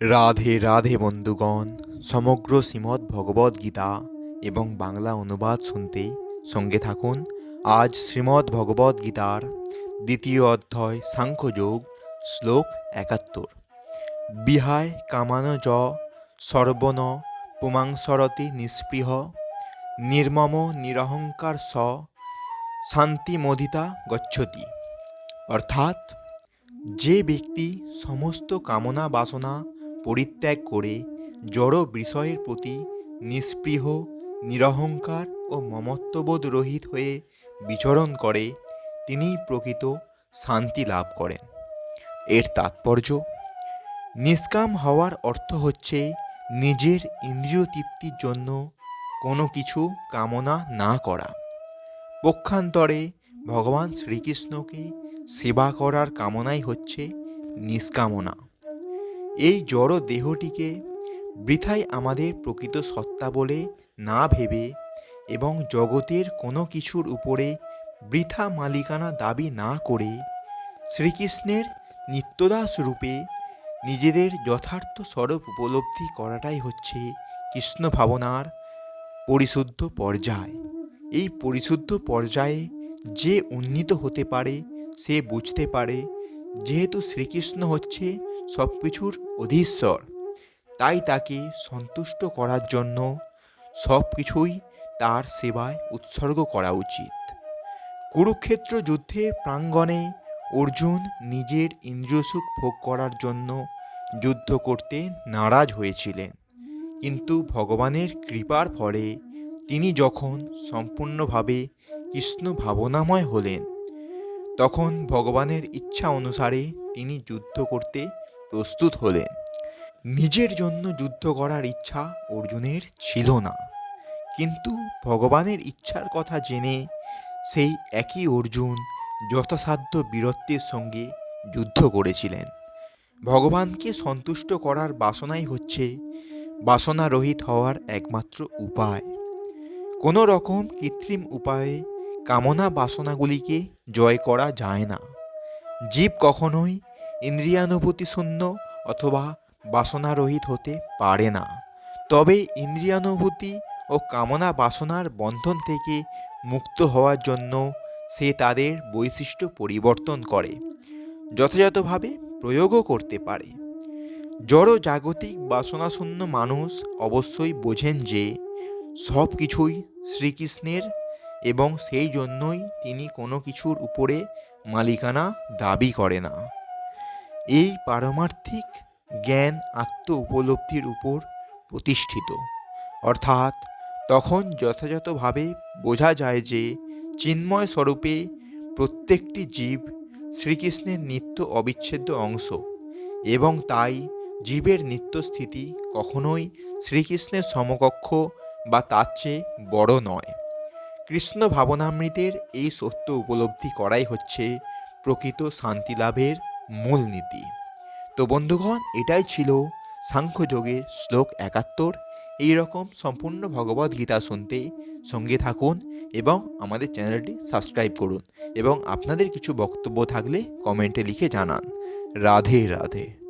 রাধে রাধে বন্ধুগণ, সমগ্র শ্রীমদ্ ভগবদ্ গীতা এবং বাংলা অনুবাদ শুনতে সঙ্গে থাকুন। আজ শ্রীমদ্ ভগবদ্ গীতার দ্বিতীয় অধ্যায়, সাংখ্যযোগ, শ্লোক একাত্তর। বিহায় কামানো জ সর্বন পুমাংসরতি নিস্পৃহ নির্মম নিরহংকার স শান্তিমোদিতা গচ্ছতি। অর্থাৎ যে ব্যক্তি সমস্ত কামনা বাসনা পরিত্যাগ করে জড় বিষয়ের প্রতি নিস্পৃহ, নিরহংকার ও মমত্ববোধ রহিত হয়ে বিচরণ করে তিনি প্রকৃত শান্তি লাভ করেন। এর তাৎপর্য, নিষ্কাম হওয়ার অর্থ হচ্ছে নিজের ইন্দ্রিয় তৃপ্তির জন্য কোনো কিছু কামনা না করা। পক্ষান্তরে ভগবান শ্রীকৃষ্ণকে সেবা করার কামনাই হচ্ছে নিষ্কামনা। এই জড় দেহটিকে বৃথাই আমাদের প্রকৃত সত্তা বলে না ভেবে এবং জগতের কোনো কিছুর উপরে বৃথা মালিকানা দাবি না করে শ্রীকৃষ্ণের নিত্যদাস রূপে নিজেদের যথার্থ স্বরূপ উপলব্ধি করাটাই হচ্ছে কৃষ্ণ ভাবনার পরিশুদ্ধ পর্যায়। এই পরিশুদ্ধ পর্যায়ে যে উন্নীত হতে পারে, সে বুঝতে পারে যেহেতু শ্রীকৃষ্ণ হচ্ছে সব কিছুর অধীশ্বর, তাই তাকে সন্তুষ্ট করার জন্য সব কিছুই তার সেবায় উৎসর্গ করা উচিত। কুরুক্ষেত্র যুদ্ধের প্রাঙ্গণে অর্জুন নিজের ইন্দ্রিয়সুখ ভোগ করার জন্য যুদ্ধ করতে নারাজ হয়েছিলেন। কিন্তু ভগবানের কৃপার ফলে তিনি যখন সম্পূর্ণভাবে কৃষ্ণ ভাবনাময় হলেন তখন ভগবানের ইচ্ছা অনুসারে তিনি যুদ্ধ করতে প্রস্তুত হলেন। নিজের জন্য যুদ্ধ করার ইচ্ছা অর্জুনের ছিল না। কিন্তু ভগবানের ইচ্ছার কথা জেনে সেই একই অর্জুন যথাসাধ্য বীরত্বের সঙ্গে যুদ্ধ করেছিলেন। ভগবানকে সন্তুষ্ট করার বাসনাই হচ্ছে বাসনারহিত হওয়ার একমাত্র উপায়। কোনো রকম কৃত্রিম উপায়ে কামনা বাসনাগুলিকে জয় করা যায় না। জীব কখনোই ইন্দ্রিয়ানুভূতি শূন্য অথবা বাসনারহিত হতে পারে না। তবে ইন্দ্রিয়ানুভূতি ও কামনা বাসনার বন্ধন থেকে মুক্ত হওয়ার জন্য সে তাদের বৈশিষ্ট্য পরিবর্তন করে, যথাযথভাবে প্রয়োগও করতে পারে। জড় জাগতিক বাসনাশূন্য মানুষ অবশ্যই বোঝেন যে সব কিছুই শ্রীকৃষ্ণের এবং সেই জন্যই তিনি কোনো কিছুর উপরে মালিকানা দাবি করে না। এই পারমার্থিক জ্ঞান আত্ম উপলব্ধির উপর প্রতিষ্ঠিত। অর্থাৎ তখন যথাযথভাবে বোঝা যায় যে চিন্ময় স্বরূপে প্রত্যেকটি জীব শ্রীকৃষ্ণের নিত্য অবিচ্ছেদ্য অংশ এবং তাই জীবের নিত্যস্থিতি কখনোই শ্রীকৃষ্ণের সমকক্ষ বা তার চেয়ে বড় নয়। কৃষ্ণ ভাবনামৃতের এই সত্য উপলব্ধি করাই হচ্ছে প্রকৃত শান্তি লাভের মূল নীতি। তো বন্ধুগণ, এটাই ছিল সাংখ্যযোগের শ্লোক একাত্তর। এই রকম সম্পূর্ণ ভগবদ গীতা শুনতে সঙ্গে থাকুন এবং আমাদের চ্যানেলটি সাবস্ক্রাইব করুন এবং আপনাদের কিছু বক্তব্য থাকলে কমেন্টে লিখে জানান। রাধে রাধে।